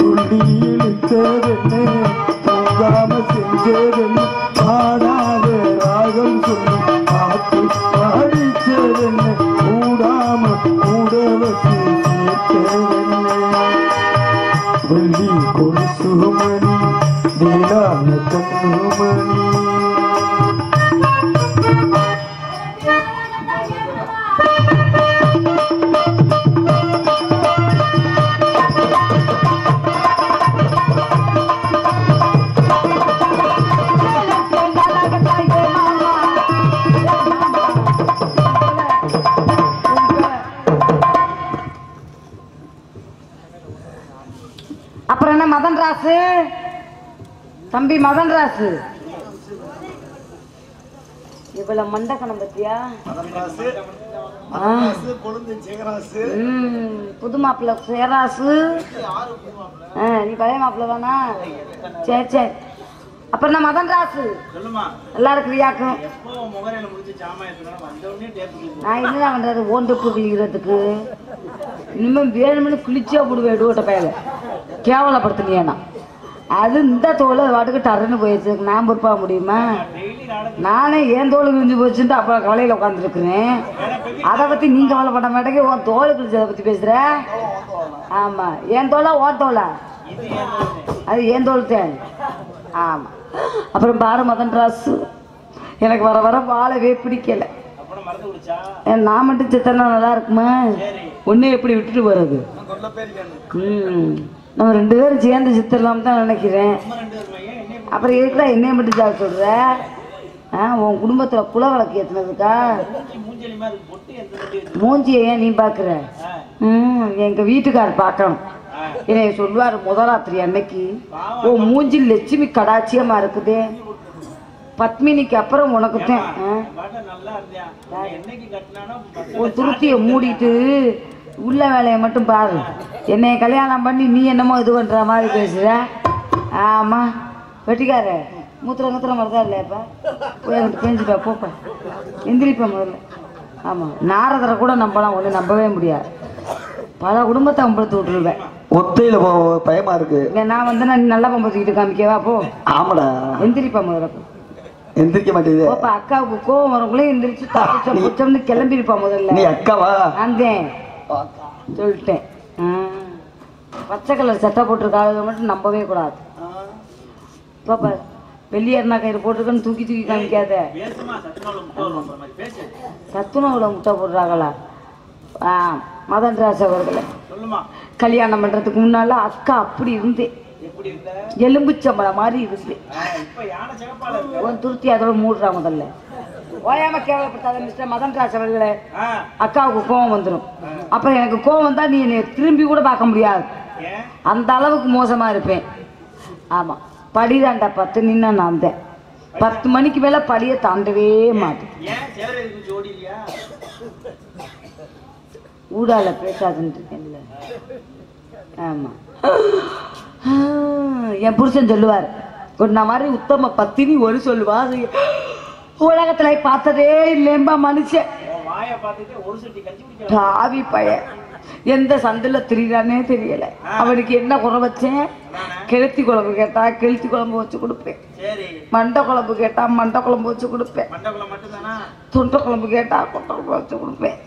சொல்லி இழுத்ததென்ன தூங்காம செஞ்சதென்ன பாடாத ராகம் சொல்லி பாட்டு பாடிச்சதென்ன கூடாம கூட வச்சு சேர்த்ததென்ன வெள்ளி கொலுசு மணி இவ்வளவு மண்டக்கணம் பத்தியா? புது மாப்பிள்ள சேராசு நீ பழைய மாப்பிள்ள தானா? சரி சரி. அப்புறம் என்ன மதன் ராசு நல்லா இருக்கிறியாக்கும் நான் என்னதான் பண்றது? ஓண்டு கிழிக்கிறதுக்கு இனிமே வேணும்னு கிழிச்சே போடுவேன் எடுவட்ட பயல. கேவலப்படுத்தினியா அது இந்த தோல் வாட்டுக்கு டருன்னு போயிடுச்சு. நான் பொறுப்பாக முடியுமா? நானே ஏன் தோல் கிழிஞ்சு போச்சுன்ட்டு அப்போ கவலையில் உட்காந்துருக்குறேன் அதை பற்றி நீ கவலைப்பட மாட்டேங்க. உன் தோல் கிழிச்சதை பற்றி பேசுகிற ஆமாம் ஏன் தோலா ஓ தோலா? அது ஏன் தோல் தேன். ஆமாம் அப்புறம் பாரு மதன் ராசு. எனக்கு வர வர வாழவே பிடிக்கல. நான் மட்டும் சித்தனா நல்லா இருக்குமா? ஒன்னே எப்படி விட்டுட்டு போறது? ம். நம்ம ரெண்டு பேரும் சேர்ந்து சித்தரலாம் தான் நினைக்கிறேன். அப்புறம் எதுக்குடா என்னைய மட்டும் சாப்பிட சொல்ற? ஆ உன் குடும்பத்துல குல விளக்கு ஏத்துனதுக்கா மூஞ்சியை ஏன் நீ பாக்குற? ம் எங்க வீட்டுக்காரர் பார்க்கணும் என்னைய சொல்லுவார் முதலாத்திரி அன்னைக்கு ஓ மூஞ்சி லட்சுமி கடாட்சியமா இருக்குதே. பத்மினிக்கு அப்புறம் உனக்குத்தான் ஆ? உன் துருத்தியை மூடிட்டு உள்ள வேலையை மட்டும் பாரு. என்னைய கல்யாணம் பண்ணி நீ என்னமோ இது பண்ற மாதிரி பேசுற? ஆமா. வெட்டிக்கார மூத்திரம் மூத்திரம் வருதா இல்லையாப்பா போய் அங்கிட்டு பேஞ்சுப்பா போப்பா. எந்திரிப்பா முதல்ல. ஆமா. நாரதரை கூட நம்பலாம் ஒண்ணு நம்பவே முடியாது. பல குடும்பத்தை அம்பளத்து விட்டுருவேன். ஒத்தையில பயமா இருக்கு. இங்க நான் வந்து நான் நல்லா பம்பத்துக்கிட்டு காமிக்கவா போ. ஆமாடா. எந்திரிப்பா முதல்ல. எந்திரிக்க மாட்டேங்குது. போப்பா அக்காவுக்கு கோவம் வரக்குள்ளே எந்திரிச்சு கிளம்பிருப்பா முதல்ல. நீ அக்காவா? வந்தேன். சொல்லிட்டேன். பச்சை கலர் சட்டை போட்டிருக்காளுங்க மட்டும் நம்பவே கூடாது. பாப்பா வெள்ளியாருனா கயிறு போட்டிருக்கன்னு தூக்கி தூக்கி காமிக்காத. சத்துணவுல முட்டை போடுறாங்களா? ஆ மதன் ராஜ் அவர்களே. கல்யாணம் பண்றதுக்கு முன்னால அக்கா அப்படி இருந்தேன் எலும்புச்சம்பளம் மாதிரி இருந்தேன் உன் துருத்தி அதோட மூடுறா முதல்ல. ஓயாம கேவலப்படுத்தாத மிஸ்டர் மதன் ராஜ் அவர்களே அக்காவுக்கு கோவம் வந்துடும் அப்புறம் எனக்கு கோவம் வந்தா நீ திரும்பி கூட பார்க்க முடியாது. அந்த அளவுக்கு மோசமா இருப்பேன். ஆமா படிதாண்டா பத்து நின்னா நான் தான் பத்து மணிக்கு மேல படியை தாண்டவே மாட்டேன். ஊடால பேசாதுன்னு இருக்கேன்ல. ஆமா. என் புருஷன் சொல்லுவார் கொண்ட மாதிரி உத்தம பத்தினி ஒரு சொல்லுவா உலகத்துல பார்த்ததே இல்லைம்பா மனுஷன். பாவி பையன் எந்த சந்தில திரியிறானே தெரியல. அவனுக்கு என்ன குறை வச்சேன்? கெளுத்தி குழம்பு கேட்டா கெளுத்தி குழம்பு வச்சு கொடுப்பேன். மண்டை குழம்பு கேட்டா மண்டை குழம்பு வச்சு கொடுப்பேன். தொண்டை குழம்பு கேட்டா கொட்டை குழம்பு வச்சு கொடுப்பேன்.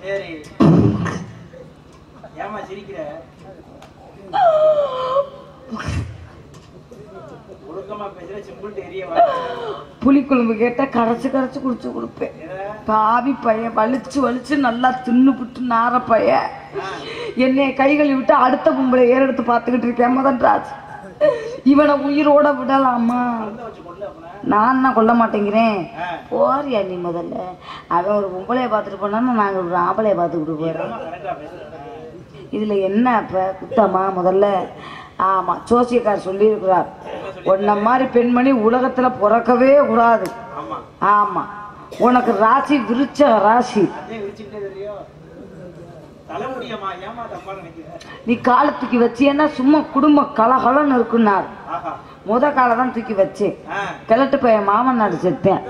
புளிக்குழம்பு கேட்டா கரைச்சு கரைச்சு குடிச்சு கொடுப்பேன். பாவி பையன் வலிச்சு வலிச்சு நல்லா தின்னு புட்டு நார பையன். என்னை கைகளை விட்டு அடுத்த பொம்பளை ஏறெடுத்து பார்த்துக்கிட்டு இருக்கேன் மதன் ராஜ் இவனை உயிரோட விடலாமா? நான் என்ன கொல்ல மாட்டேங்கிறேன்? போறியா நீ முதல்ல? அவன் ஒரு பொம்பளைய பார்த்துட்டு போனான்னு நாங்க ஒரு ஆம்பளைய பார்த்துக்கிட்டு போயிடுறோம் இதுல என்ன இப்ப குத்தமா முதல்ல? ஆமா ஜோசியக்கார் சொல்லியிருக்கிறார். உன்ன மாதிரி பெண்மணி உலகத்துல பிறக்கவே கூடாது. ஆமா. ஆமா. உனக்கு ராசி விருச்ச ராசி. நீ காலை தூக்கி வச்சியன்னா சும்மா குடும்பம் கலகலன்னு இருக்குன்னார். ஆஹா. முத காலை தான் தூக்கி வச்சேன் கிழட்டு பையன் மாமன் நாடு செத்தேன்.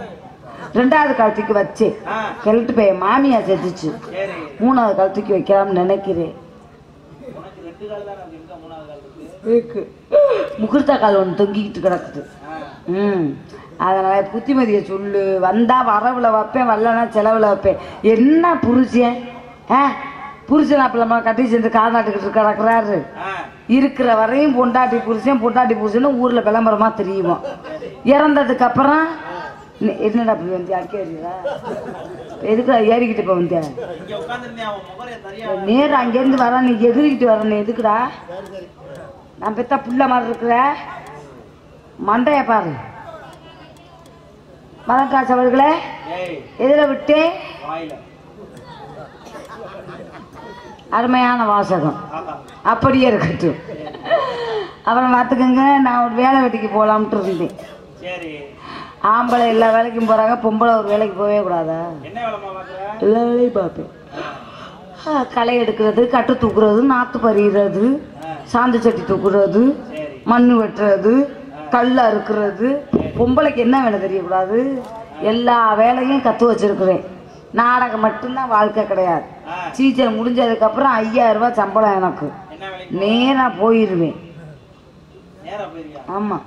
ரெண்டாவது கால் தூக்கி வச்சேன் ஆ. கிழட்டு பையன் மாமியா செத்துச்சு. சரி. மூணாவது கால் தூக்கி வைக்கலாம்னு நினைக்கிறேன். முகூர்த்த கால் ஒன்று தொங்கிக்கிட்டு கிடக்குது. ம். அதனால புத்திமதியை சொல்லு. வந்தா வரவுல வைப்பேன் வரலன்னா செலவுல வைப்பேன். என்ன புருஷன்? ஆ? புருஷன் அப்பளமா கட்டி சேர்ந்து காதாட்டுக்கிட்டு கிடக்குறாரு. இருக்கிற வரையும் பொண்டாட்டி புருஷன் பொண்டாட்டி புருஷன் ஊர்ல விளம்பரமா தெரியுமா? இறந்ததுக்கு அப்புறம் நீ- என்னடா அப்படி வந்து அடிக்கிறீங்களா எதுக்கு ஏறிக்கிட்டு இப்போ வந்தேன் நேரம் அங்கேருந்து வர நீ எதிரிக்கிட்டு வர நீ எதுக்குடா? நான் பெத்த புள்ள மாதிரி இருக்கிற மண்டைய பாரு. மதன்ராஜ் அவர்களே எதில் விட்டு அருமையான வாசகம். அப்படியே இருக்கட்டும். அப்புறம் பார்த்துக்கோங்க நான் ஒரு வேலை வெட்டிக்கு போகலாம்ட்டு இருந்தேன். ஆம்பளை எல்லா வேலைக்கும் போகிறாங்க பொம்பளை ஒரு வேலைக்கு போகவே கூடாதா? எல்லா வேலையும் பார்ப்பேன். களை எடுக்கிறது கட்டு தூக்குறது நாற்று பறிகிறது சாந்து சட்டி தூக்குறது மண் வெட்டுறது கல் அறுக்கிறது. பொம்பளைக்கு என்ன வேலை தெரியக்கூடாது? எல்லா வேலையும் கற்று வச்சிருக்கிறேன். நாடகம் மட்டும்தான் வாழ்க்கை கிடையாது. ஆ சீச்சல் முடிஞ்சதுக்கப்புறம் ஐயாயிரம் ரூபாய் சம்பளம் எனக்கு. நேராக போயிடுவேன் ஆமாம்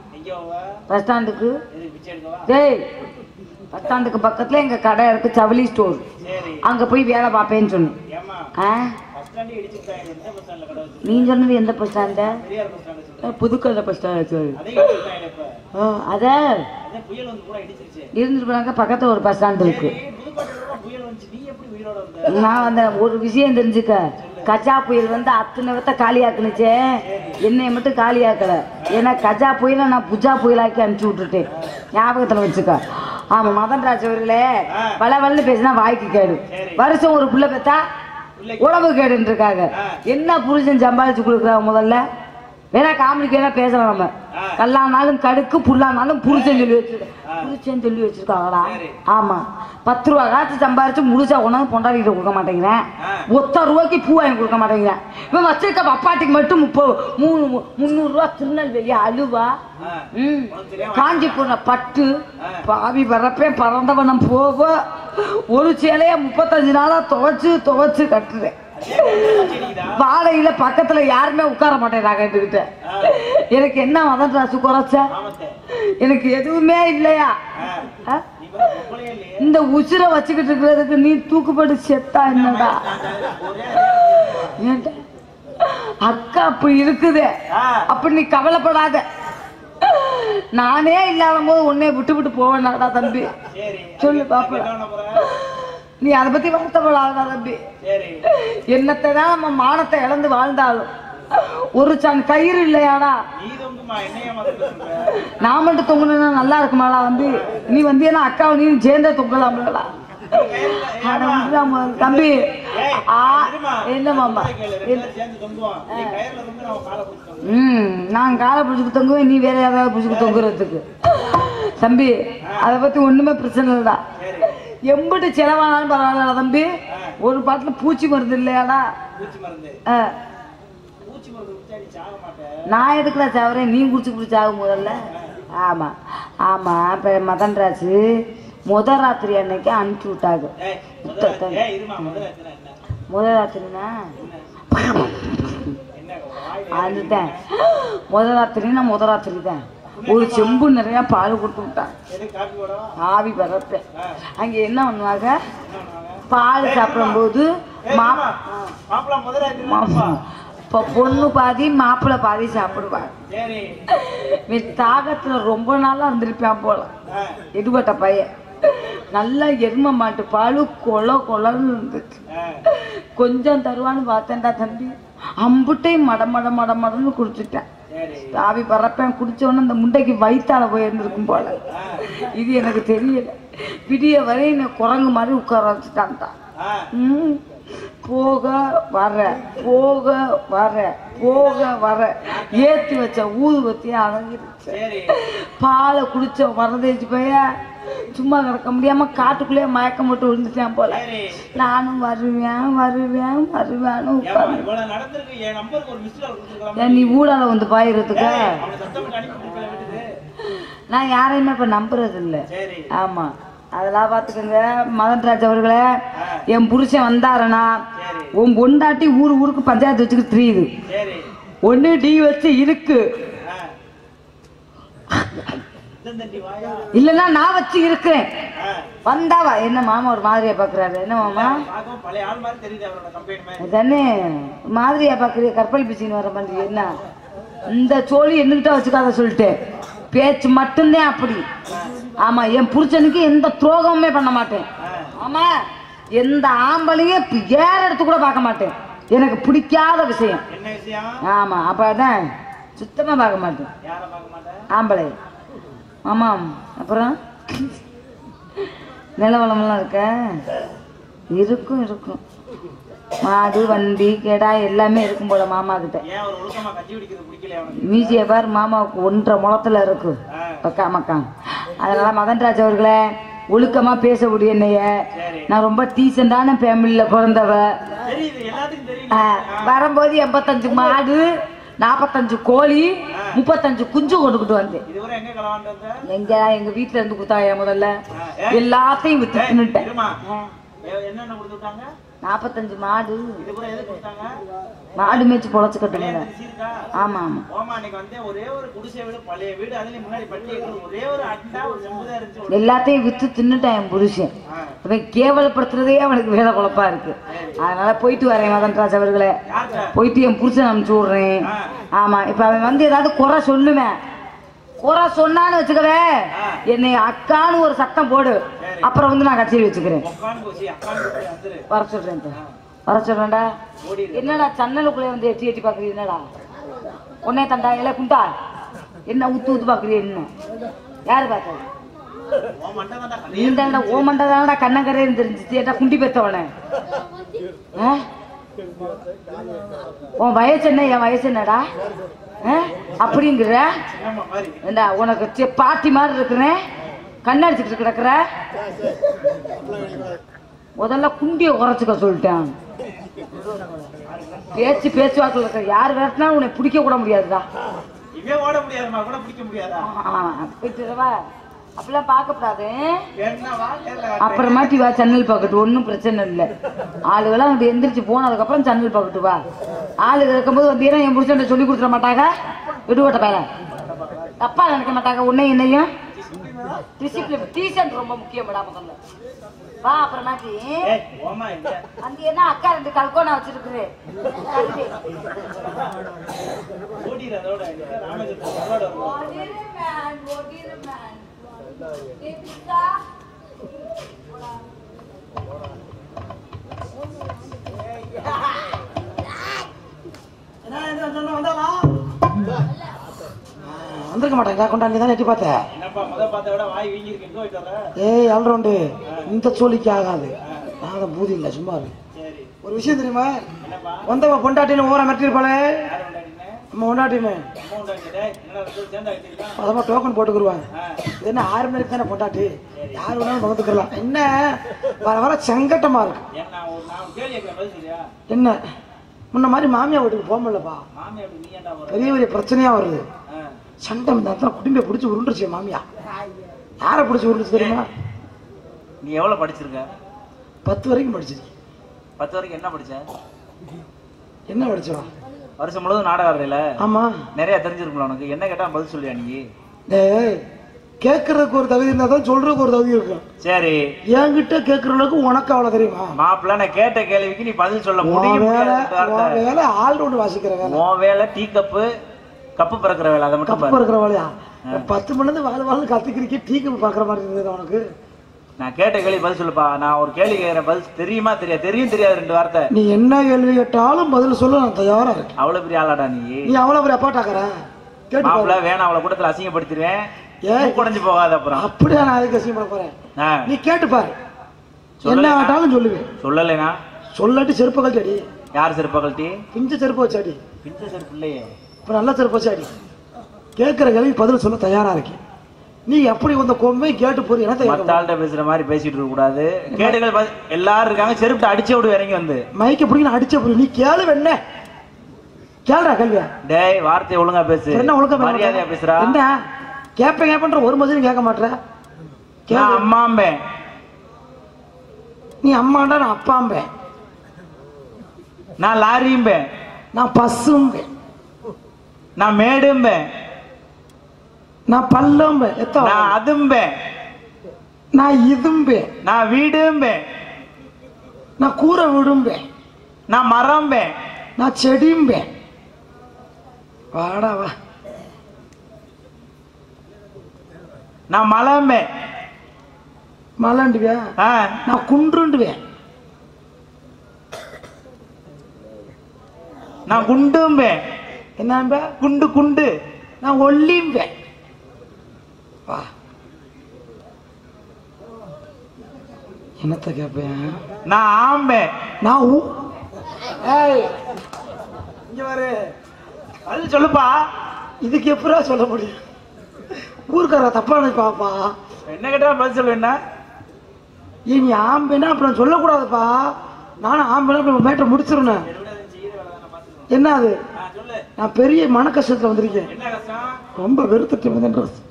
பஸ் ஸ்டாண்டுக்கு. டேய் பஸ் ஸ்டாண்டுக்கு பக்கத்தில் எங்கள் கடை இருக்குது ஜவுளி ஸ்டோர். அங்கே போய் வேலை பார்ப்பேன்னு சொன்னேன். ஆ? நீ சொன்னது எந்த bus stand Periyar bus stand அதே? இருந்துட்டு போனாங்க பக்கத்தில் ஒரு பஸ் ஸ்டாண்டு இருக்கு. வந்த? நான் அந்த ஒரு விஷயம் தெரிஞ்சுக்க. கஜா புயல் வந்து அத்தனை வித்த காலியாக்குனுச்சே. என்னைய மட்டும் காலியாக்கல. ஏன்னா கஜா புயலை நான் புஜா புயலாக்கி அனுப்பிச்சு விட்டுட்டேன். ஞாபகத்தில் வச்சுக்க. ஆமா மதன் ராஜ் அவர்களே வள வளன்னு பேசினா வாய்க்கு கேடு. வருஷம் ஒரு புள்ள பெத்தா உடம்பு கேடுன்னு இருக்காங்க. என்ன புருஷன் சம்பாதிச்சு கொடுக்குறாங்க முதல்ல? வேணா காமெடிக்கு பேசலாம் நம்ம. கல்லானாலும் கடுக்கு புல்லானாலும் புருஷன் சொல்லி வச்சிருக்க புருஷன் சொல்லி வச்சிருக்காங்களா ஆமா. பத்து ரூபா காசு சம்பாரிச்சு முழுசா கொண்டாந்து பொண்டாடிக்கிட்ட கொடுக்க மாட்டேங்கிறேன் ஒத்த ரூபாய்க்கு பூ வாங்கி கொடுக்க மாட்டேங்கிறேன் இவன் வச்சிருக்க பப்பாட்டிக்கு மட்டும் முப்பது மூணு முந்நூறு ரூபா திருநெல்வேலி அலுவா. ம். காஞ்சிபுரம் பட்டு. பாவி வரப்பே பறந்தவனம் போக ஒரு சேலைய முப்பத்தஞ்சு நாளா துவைச்சு துவைச்சு கட்டுறேன். வாடகையில பக்கத்துல யாருமே உட்கார மாட்டேங்கிறாங்க என்கிட்ட எனக்கு என்ன மதன் ராசு குறைச்ச? எனக்கு எதுவுமே இல்லையா? இந்த உசிரை வச்சுக்கிட்டு இருக்கிறதுக்கு நீ தூக்குப்பட்டு செத்தா என்னடா? அக்கா அப்படி இருக்குதே. அப்ப நீ கவலைப்படாத. நானே இல்லாத போது உன்னை விட்டு விட்டு போவேனாடா தம்பி சொல்லு பாப்பா நீ அதை பத்தி வருத்தப்படாதடா தம்பி. என்னத்தை தான் நம்ம மானத்தை இழந்து வாழ்ந்தாலும். ஒரு சான் கயிறு இல்லையாடா. நான் மட்டும் தொங்குனா நல்லா இருக்குமாடா தம்பி. நீ வந்து ஏன்னா அக்காவை நீ சேர்ந்தே தொங்கலாம்லடா. தம்பி என்ன மாமா? ம் நான் காலை பிடிச்சிக்கு தொங்குவேன் நீ வேற யாராவது பிடிச்சிக்கு தொங்குறதுக்கு. தம்பி அதை பத்தி ஒண்ணுமே பிரச்சனை இல்லடா. எம்பிட்டு செலவானாலும் பரவாயில்லடா தம்பி. ஒரு பாட்டுல பூச்சி மருந்து இல்லையாடா. நான் எதுக்குடா சாவறேன் நீ குடிச்சு குடிச்சு ஆகும் முதல்ல ஆமா. ஆமா. இப்ப மதன் ராசு முத ராத்திரி அன்னைக்கு அனுப்பிச்சு விட்டாங்க முத ராத்திரினா அதுதான் முத ராத்திரினா? முத ராத்திரி தான் ஒரு செம்பு நிறைய பால் கொடுத்து போடவா? ஆவி பரப்பேன். அங்க என்ன பண்ணுவாங்க? பால் சாப்பிடும்போது இப்போ பொண்ணு பாதி மாப்பிள்ளை பாதி சாப்பிடுவாங்க தாகத்துல ரொம்ப நாளா இருந்திருப்பான் போல. ஆ, எடுபட்ட பையன். நல்லா எரும மாட்டு பால் கொல கொலன்னு இருந்துச்சு. கொஞ்சம் தருவான்னு பார்த்தேன்டா தம்பி. அம்புட்டையும் மட மட மட மடன்னு குடிச்சிட்டேன். சரி ஆவி பறப்பேன் உடனே அந்த முண்டைக்கு வயித்தால போய் இருந்திருக்கும் போல. இது எனக்கு தெரியல. விடிய வரை என்னை குரங்கு மாதிரி உட்கார வச்சுட்டான்டா. ஆ, ம். போக வர போக வர போக வர. ஏத்தி வச்ச ஊதுபத்தியும் அடங்கிருச்சு பாலை குடிச்ச மறந்துச்சு பைய. சும்மா கிடக்க முடியாம காட்டுக்குள்ளேயே மயக்கம் போட்டு விழுந்துட்டேன் போல. நானும் வருவேன் வருவேன் வருவேன்னு ஏன் நீ ஊடால வந்து பாயிரத்துக்கு நான் யாரையுமே இப்ப நம்புறது இல்ல ஆமா. அதெல்லாம் பாத்துக்கோங்க மதன்ராஜ் அவர்களே என் புருஷன் வந்தாருன்னா உன் பொண்டாட்டி ஊர் ஊருக்கு பஞ்சாயத்து வச்சுக்கிட்டு தெரியுது. ஒண்ணு டீ வச்சு இருக்கு. இல்லைன்னா நான் வச்சு இருக்கிறேன். வந்தாவா? என்ன மாமா ஒரு மாதிரியா பாக்குறாரு. என்ன மாமா? தானே மாதிரியா பாக்குறிய கற்பல் பிச்சின்னு வர மாதிரி என்ன? இந்த சோழி என்னகிட்ட வச்சுக்காத சொல்லிட்டேன். பேச்சு மட்டும்தான் அப்படி. ஆமா என் புருஷனுக்கு எந்த துரோகமுமே பண்ண மாட்டேன். ஆமா எந்த ஆம்பளையும் ஏற எடுத்து கூட பார்க்க மாட்டேன். எனக்கு பிடிக்காத விஷயம். ஆமா அப்பதான் சுத்தமா பார்க்க மாட்டேன். ஆம்பளை. ஆமாம் அப்புறம்? நிலவளமெல்லாம் இருக்க? இருக்கும் இருக்கும். மாடு வண்டி கெடா எல்லாமே இருக்கும் போல மாமா கிட்ட. மீசிய பார் மாமாவுக்கு ஒன்றரை முளத்துல இருக்கு. பக்கா மக்கா. அதனால மதன்ராஜ் அவர்களே ஒழுக்கமா பேசக்கூடிய என்னைய. நான் ரொம்ப டீசெண்டான ஃபேமிலியில பிறந்தவ. வரும்போது எண்பத்தஞ்சு மாடு நாற்பத்தஞ்சு கோழி முப்பத்தஞ்சு குஞ்சு கொண்டுக்கிட்டு வந்தேன். எங்க எங்க வீட்டுல இருந்து கொடுத்தாங்க முதல்ல? எல்லாத்தையும் வித்து நாற்பத்தஞ்சு மாடு. மாடு மேய்ச்சி பொழைச்சு கட்டுங்க. ஆமா ஆமா. எல்லாத்தையும் வித்து தின்னுட்டான் என் புருஷன். அவன் கேவலப்படுத்துறதே அவனுக்கு வேலை குழப்பா இருக்கு. அதனால போயிட்டு வரேன் மதன்ராஜ் அவர்களே. போயிட்டு என் புருஷன் அனுப்பிச்சு விடுறேன். ஆமா இப்ப அவன் வந்து ஏதாவது குறை சொல்லுவேன். குறை சொன்னான்னு வச்சுக்கவே. என்னை அக்கான்னு ஒரு சத்தம் போடு. அப்புறம் வந்து நான் கச்சேரி வச்சுக்கிறேன். வர சொல்றேன். வர சொல்றேன்டா. என்னடா சன்னலுக்குள்ளே வந்து எட்டி எட்டி பாக்குறீங்க என்னடா? உன்னே தண்டா இல்ல குண்டா? என்ன ஊத்து ஊத்து பாக்குறீங்க என்ன? யாரு தானடா ஓ மண்டை தானடா கண்ணங்கரேன்னு தெரிஞ்சிச்சு ஏட்டா குண்டி பெத்தவனே? உன் வயசு என்ன? என் வயசு என்னடா? அப்படிங்கிற? ஏண்டா உனக்கு பாட்டி மாதிரி இருக்கிறேன்? கண்ணடிச்சுட்டு கிடக்குற? முதல்ல குண்டிய குறைச்சுக்க சொல்லிட்டேன். பேச்சு பேச்சுவாக்கில் இருக்க யார் விரட்டினாலும் உன்னை பிடிக்க கூட முடியாதுடா. ஓட முடியாதுமா கூட பிடிக்க முடியாதா? ஆ, போயிட்டு வரவா? அப்படிலாம் பார்க்கக்கூடாது அப்புறமாட்டி வா சன்னல் பாக்கெட்டு ஒன்றும் பிரச்சனை இல்லை. ஆளுகெல்லாம் அங்கிட்டு எந்திரிச்சு போனதுக்கப்புறம் சன்னல் பாக்கெட்டு வா. ஆளுங்க இருக்கும்போது வந்தீங்கன்னா என் புருஷன் சொல்லி கொடுத்துட மாட்டாங்க? விடுவட்ட பையல தப்பா நினைக்க மாட்டாங்க. உன்னை என்னையும். டிசிப்ளின் டீசன்ட் ரொம்ப முக்கியம்டா முதல்ல வா அப்புறமாட்டி. அங்க என்ன அக்கா ரெண்டு கல்கோனா வச்சிருக்குது? ஓடிடு வந்திருக்க மாட்டேங்க கொண்டாந்து தான் எட்டி பார்த்தேன் ஏய் ஆல்ரவுண்டு இந்த சோழிக்கு ஆகாது. நான் பூதி இல்லை சும்மா ஒரு விஷயம் தெரியுமா? வந்தவ பொண்டாட்டின்னு ஓர மிரட்டிருப்பாளே ஆகிட்டீங்களா அதமா டோக்கன் போட்டுக்குருவாங்க. இது என்ன ஆறு மணிக்கு தானே பொண்டாட்டி? யார் வேணாலும் பகத்துக்கலாம் என்ன? வர வர சங்கட்டமா இருக்கு. என்ன? முன்ன மாதிரி மாமியா வீட்டுக்கு போக முடியலப்பா. பெரிய பெரிய பிரச்சனையா வருது. சண்டை இடத்துல குடும்பை பிடிச்சி உருண்டுருச்சு மாமியா. யாரை பிடிச்சி உருண்டுச்சு தெரியுமா? நீ எவ்வளவு படிச்சிருக்க? பத்து வரைக்கும் படிச்சிருக்கேன். பத்து வரைக்கும் என்ன படிச்ச? என்ன படிச்சவா? வருஷம் முழுவதும் நாடகம் ஆடுறதுல ஆமா. நிறைய தெரிஞ்சிருக்கும்ல உனக்கு. என்ன கேட்டா பதில் சொல்லியா நீ? டேய் கேட்கறதுக்கு ஒரு தகுதி இருந்தா தான் சொல்றதுக்கு ஒரு தகுதி இருக்கும். சரி. என்கிட்ட கேட்கற அளவுக்கு உனக்கு அவ்வளவு தெரியுமா? மாப்பிள்ள நான் கேட்ட கேள்விக்கு நீ பதில் சொல்ல முடியும்? வேலை. வேலை ஆல்ரவுண்டு வாசிக்கிற வேலை. உன் வேலை டீ கப்பு கப்பு பிறக்கிற வேலை அதை மட்டும் கப்பு பாரு. இருக்கிற வேலையா? பத்து மணி நேரம் வாழ் வாழ் கத்துக்கிறீங்க டீ கப்பு பாக்குற மாதிரி இருந்தது உனக்கு. நான் கேட்ட கேள்வி பதில் சொல்லுப்பா. நான் ஒரு கேள்வி கேட்கிறேன் பதில் தெரியுமா தெரியாது? தெரியும் தெரியாது ரெண்டு வார்த்தை. நீ என்ன கேள்வி கேட்டாலும் பதில் சொல்ல நான் தயாரா இருக்கேன். அவ்வளவு பெரிய ஆளாடா நீ. நீ அவ்வளவு பெரிய அப்பாட்டாக்குற. மாப்பிள்ள வேணாம் அவளை கூட்டத்துல அசிங்கப்படுத்திடுவேன். ஏன்? குறைஞ்சு போகாத அப்புறம். அப்படியே நான் அதுக்கு அசிங்கப்பட போறேன்? நீ கேட்டு பாரு. என்ன? ஆட்டாலும் சொல்லுவேன். சொல்லலைனா சொல்லாட்டி செருப்பு கழட்டி யார் செருப்ப கழட்டி? பிஞ்ச செருப்பு வச்சு அடி பிஞ்ச செருப்பு இல்லையே. இப்ப நல்ல செருப்பு வச்சு அடி கேட்கிற கேள்வி பதில் சொல்ல தயாரா இருக்கேன். நீ எப்படி வந்த கொம்பை கேட்டு போறீ என்ன மத்த தெரியாது. ஆள்கிட்ட பேசுற மாதிரி பேசிட்டு இருக்க கூடாது. கேடுகள் எல்லாரும் இருக்காங்க செருப்பு அடிச்சு விடு இறங்கி வந்து. மைக்க பிடிக்க நான் அடிச்ச புரிய நீ கேளு என்ன கேளுடா கேள்வியா டேய் வார்த்தை ஒழுங்கா பேசு. என்ன ஒழுங்கா மரியாதையா? பேசுறா. என்ன? கேப்ப கேப்பன்ற ஒரு மதியம் கேட்க மாட்டேற. நான் கேளு அம்மாம்பேன். நீ அம்மாண்டா நான் அப்பாம்பேன். நான் லாரியும்பேன். நான் பஸ்ஸும்பேன். நான் மேடும்பேன். நான் எத்த? நான் அதும்பேன். நான் இதும்பேன். நான் வீடும்பேன். நான் கூரை விடும்பேன். நான் மரம்பேன். நான் செடியும்பேன் வாடா வா. நான் மலம்பேன். மலாண்டுவியா? ஆ, நான் குன்றுண்டுவேன். நான் குண்டும்பேன். என்ன குண்டு குண்டு. நான் ஒல்லிம்பேன். வா. என்னத்த கேட்பேன் நான் ஆம்பேன் நான் ஊ ஏய் இங்க பாரு. அது சொல்லுப்பா. இதுக்கு எப்படா சொல்ல முடியும்? ஊருக்கார தப்பா நினைப்பாப்பா. என்ன கேட்டா பதில் சொல்லு என்ன? நீ ஆம்பேனா அப்புறம் சொல்லக்கூடாதுப்பா. நானும் ஆம்பேனா அப்புறம் மேட்டை முடிச்சிருந்தேன் என்ன அது? நான் பெரிய மன கஷ்டத்துல வந்திருக்கேன் ரொம்ப வெறுத்துட்டு வந்தேன் நிறுத்திட்டியா?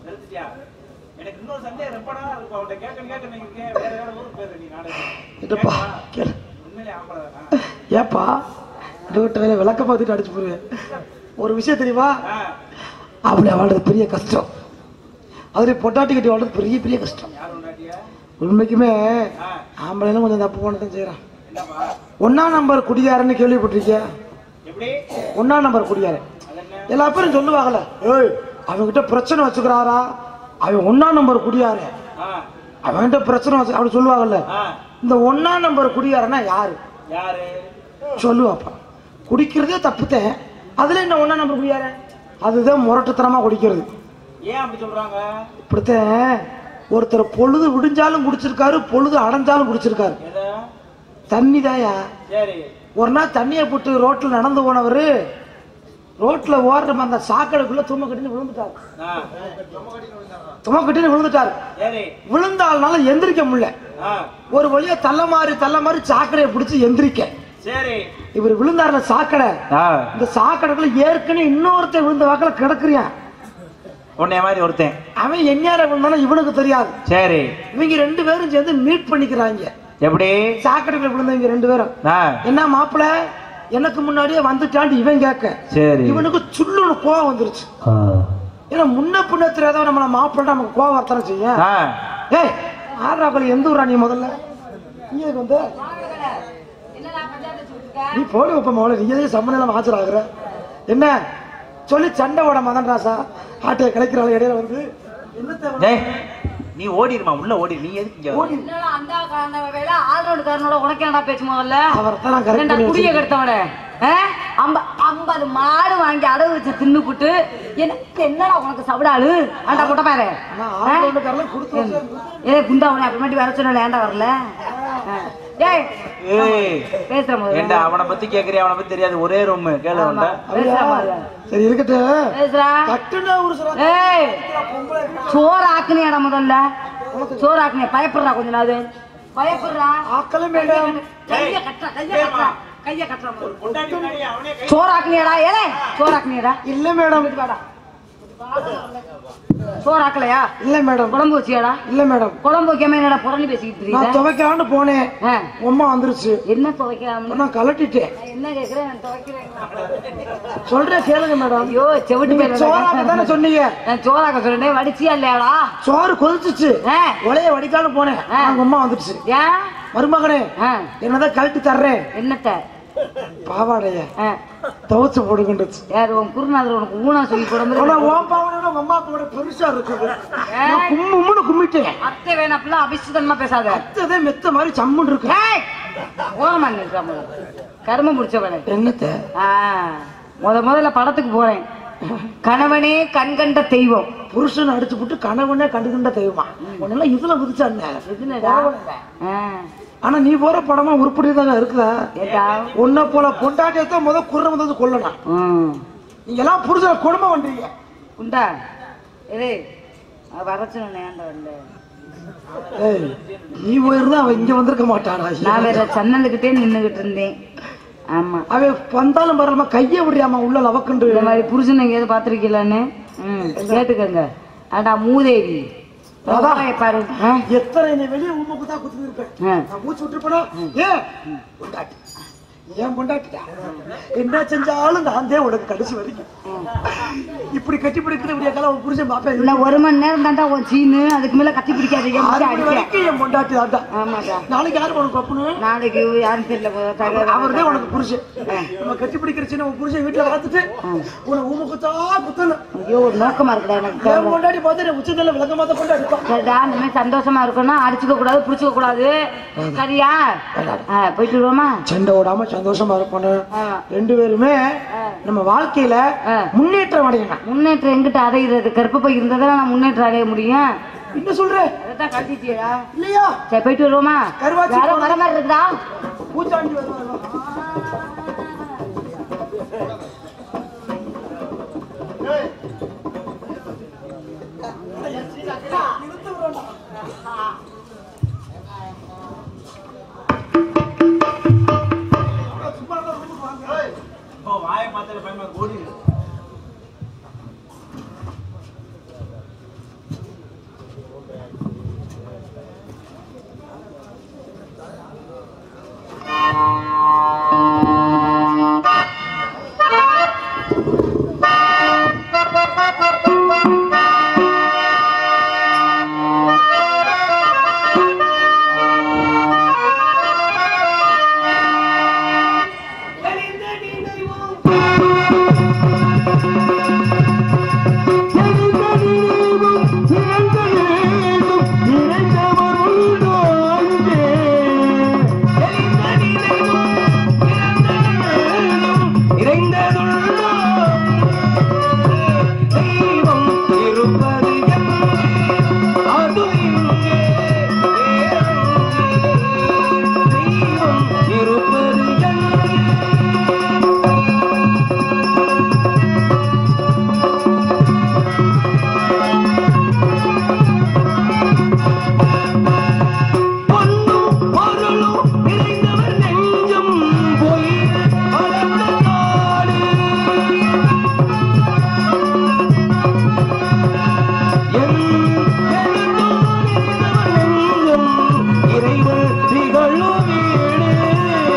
சந்தேகம் எப்படா இருக்கும் அவன்கிட்ட கேட்க கேட்க நீங்க கே- வேற வேற ஊருக்கு போயிரு நீ நாடகம் இதுப்பா கேளு. உண்மையிலே ஆம்பளை தானா? ஏப்பா நடுவிட்ட வேலை விளக்க பார்த்துட்டு அடிச்சு போடுவேன் ஒரு விஷயம் தெரியுமா? அவளை வாழ்றது பெரிய கஷ்டம். அதுல பொட்டாட்டி கட்டி வாழ்றது பெரிய பெரிய கஷ்டம்? உண்மைக்குமே ஆம்பளைலாம் கொஞ்சம் தப்பு பண்ண தான் என்னப்பா? ஒன்னாம் நம்பர் குடியாரன்னு கேள்விப்பட்டிருக்கியா? எப்படி? ஒன்னாம் நம்பர் குடியாரன் எல்லா பேரும் சொல்லுவாங்கல்ல ஏய் அவன்கிட்ட பிரச்சனை வச்சுக்கிறாரா? அவன் ஒன்னாம் நம்பர் குடியாரன் ஆ, அவன்கிட்ட பிரச்சனை அப்படி சொல்லுவாங்கல்ல. இந்த ஒன்னாம் நம்பர் குடியாரனா யாரு? யாரு? சொல்லுவாப்பா. குடிக்கிறதே தப்புத்தேன் அதுல என்ன ஒன்னாம் நம்பர் குடியாரன் அதுதான் முரட்டுத்தனமா குடிக்கிறது. ஏன் அப்படி சொல்றாங்க? இப்படித்தான் ஒருத்தர் பொழுது விடிஞ்சாலும் குடிச்சிருக்காரு பொழுது அடைஞ்சாலும் குடிச்சிருக்காரு. தண்ணி தாயா ஒரு நாள் தண்ணியை போட்டு ரோட்ல நடந்து போனவரு ரோட்ல ஓடுற அந்த சாக்கடைக்குள்ள தும்ம கட்டின்னு விழுந்துட்டாரு. தும்ம கட்டின்னு விழுந்துட்டாரு. விழுந்தாள்னால எந்திரிக்க முடியல. ஒரு வழியா தள்ள மாறி தள்ள மாறி சாக்கடையை பிடிச்சி எந்திரிக்க. சரி. இவர் விழுந்தாருல சாக்கடை. இந்த சாக்கடைக்குள்ள ஏற்கனவே இன்னொருத்தன் விழுந்த வாக்கில கிடக்குறியான் உன்னைய மாதிரி ஒருத்தன். அவன் எந்நேரம் விழுந்தானோ இவனுக்கு தெரியாது. சரி. இவங்க ரெண்டு பேரும் சேர்ந்து மீட் பண்ணிக்கிறாங்க. எப்படி? சாக்கடைக்குள்ள விழுந்தவங்க ரெண்டு பேரும். என்ன மாப்பிள? எனக்கு முன்னாடியே வந்துட்டான்னு இவன் கேட்க. சரி. இவனுக்கு சுள்ளுன்னு கோவம் வந்துருச்சு. ஏன்னா முன்ன பின்ன தெரியாத நம்மள மாப்பிள்ள நமக்கு கோவம் வரத்தானே செய்யும். ஆ, ஏய் ஆறாக்கள் எந்த ஊரா நீ முதல்ல? நீ வந்த. நீ போடி வைப்ப மோள நீ எதுக்கு சம்மநிலம் ஆஜராகிற என்ன? சொல்லி சண்டை ஓட மதன் ராசா ஆட்டையை கிடைக்கிறாள் இடையில வந்து டேய், நீ ஓடிடுமா உள்ள ஓடி நீ எதுக்கு இங்க? ஓடி என்னடா அந்த காரண வேலை ஆள்ரோடுக்காரனோட உனக்கு என்னடா பேச்சு முதல்ல? நான் correct ஏன்டா பண்ணி குடிய. கெடுத்தவன. அம்ப ஐம்பது மாடு வாங்கி அடகு வச்சு தின்னுபுட்டு என்ன என்னடா உனக்கு சவடாளு? ஆண்டா முட்டை பாரு. ஏ குண்டா உன அப்புறமேட்டு வர சொன்ன ஏன்டா வரல? ஏண்டா அவனை பத்தி கேக்குறியா? அவனை பத்தி தெரியாது. ஒரே ரூம் கேளு? முதல்ல சரி இருக்கட்டும். சோறு ஆக்குனியாடா முதல்ல. சோறு ஆக்குனியா பயப்படுறா கொஞ்ச நாள். பயப்படுறா. ஆக்கல மேடம் கைய கட்டுறா கைய கட்டுறா கைய கட்டுறா முதல்ல. பொண்டாட்டி முன்னாடி அவனே கை- சோறு ஆக்குனியாடா ஏலே. சோறு ஆக்குனியாடா இல்ல மேடம். வாடா. சோறு ஆக்கலையா இல்ல மேடம். குழம்பு வச்சியாடா? இல்ல மேடம். குழம்பு வைக்காம என்னடா புறணி பேசிக்கிட்டு நான் துவைக்கலான்னு போனேன். ஆ, உம்மா வந்துருச்சு. என்ன துவைக்கலாம்னு? நான் கலட்டிட்டேன். என்ன கேக்குறேன்? துவைக்கிறேன் சொல்றேன் கேளுங்க மேடம். ஐயோ செவிட்டு நீங்க சோறாக்க தானே சொன்னீங்க? நான் சோறாக்க சொல்றேன் வடிச்சியா இல்லையாடா? சோறு கொதிச்சுச்சு. உலைய வடிக்கான்னு போனேன். உம்மா வந்துருச்சு. ஏன்? மருமகனே என்னதான் கழட்டி தர்றேன். என்னத்த? பாவாடைய துவைச்சு போடுங்கண்டுச்சு யார் உன் குருநாதர் உனக்கு ஊனா சொல்லி போடும்போது உன் உங்க அம்மா பாவாடை பெருசா இருக்குது. கும்முன்னு கும்மிட்டேன். அத்தை வேணாப்புல அபிஷேகமா பேசாத. அத்ததே மெத்த மாதிரி சம்முன்னு இருக்கு. ஓரமா நிற்காம கரும முடிச்சவனே என்னத்த? முத முதல்ல படத்துக்கு போறேன். கணவனே கண்கண்ட தெய்வம். புருஷன் அடிச்சு போட்டு கணவனே கண்டுகின்ற தெய்வமா? உன்னெல்லாம் இதுல குதிச்சா என்ன? எதுனடா? ஆ, ஆனா நீ போற படமா உருப்படி தாங்க இருக்குதா உன்னை போல பொண்டாட்டியத்தான் முத குறை வந்து கொல்லலாம் ம். நீங்க எல்லாம் புரிஞ்ச குடும்பம் பண்றீங்க. உண்டா ஏன்டா வரல? ஏய், நீ போயிருந்தா அவன் இங்க வந்திருக்க மாட்டானா நான் வேற சன்னலுக்கிட்டே நின்னுகிட்டு இருந்தேன். ஆமா. அவன் வந்தாலும் பரவாயில்ல கையை விடுறியாமா உள்ள லவக்குண்டு. இந்த மாதிரி புருஷன் எங்கேயாவது பாத்திருக்கீங்களான்னு கேட்டுக்கங்க. அடா மூதேவி. பாரு? எத்தனை வெளியே தான் குத்து இருப்பேன். ஆ. நான் மூச்சு விட்டு போனா ஏன்? பொண்டாட்டி ஏன் பொண்டாட்டிடா. என்ன செஞ்சாலும் நான் தான் உனக்கு கடைசி வரைக்கும். இப்படி கட்டி பிடிக்கிற இப்படியா காலம் புரிஞ்ச பாப்பேன் இன்னும் ஒரு மணி நேரம் தாண்டா உன் சீனு அதுக்கு மேல கத்தி பிடிக்காதீங்க வரைக்கும் என் பொண்டாட்டி தான்டா. ஆமாடா. நாளைக்கு யாரு உனக்கு ஒப்புனு நாளைக்கு யாரும் தெரியல அவர் தான் உனக்கு புருஷன். நம்ம கட்டி பிடிக்கிற சின்ன உன் புருஷன் வீட்டுல வளர்த்துட்டு உன்னை ஊமுக்குத்தா குத்தணும். ஐயோ ஒரு நோக்கமா இருக்குடா எனக்கு என் பொண்டாட்டி பார்த்து உச்சந்தல விளக்கமா தான் கொண்டு அடிப்பான் சரிடா இனிமே சந்தோஷமா இருக்கணும் அடிச்சுக்க கூடாது புடிச்சுக்க கூடாது. சரியா? போயிட்டு வருவோமா? சண்டை விடாம சந்தோஷமா இருப்போம். ரெண்டு பேருமே நம்ம வாழ்க்கையில. முன்னேற்றம் அடையணும். முன்னேற்றம் எங்கிட்ட அடைகிறது? கருப்பப்பை இருந்தா நான் முன்னேற்றம் அடைய முடியும். என்ன சொல்ற? அதான் கட்டிட்டியா? இல்லையா? சரி போயிட்டு வருவோமா? கருவாச்சி மாதிரி இருக்குதா பூச்சாண்டி வருவாங்க मतलब पैन गोड़ी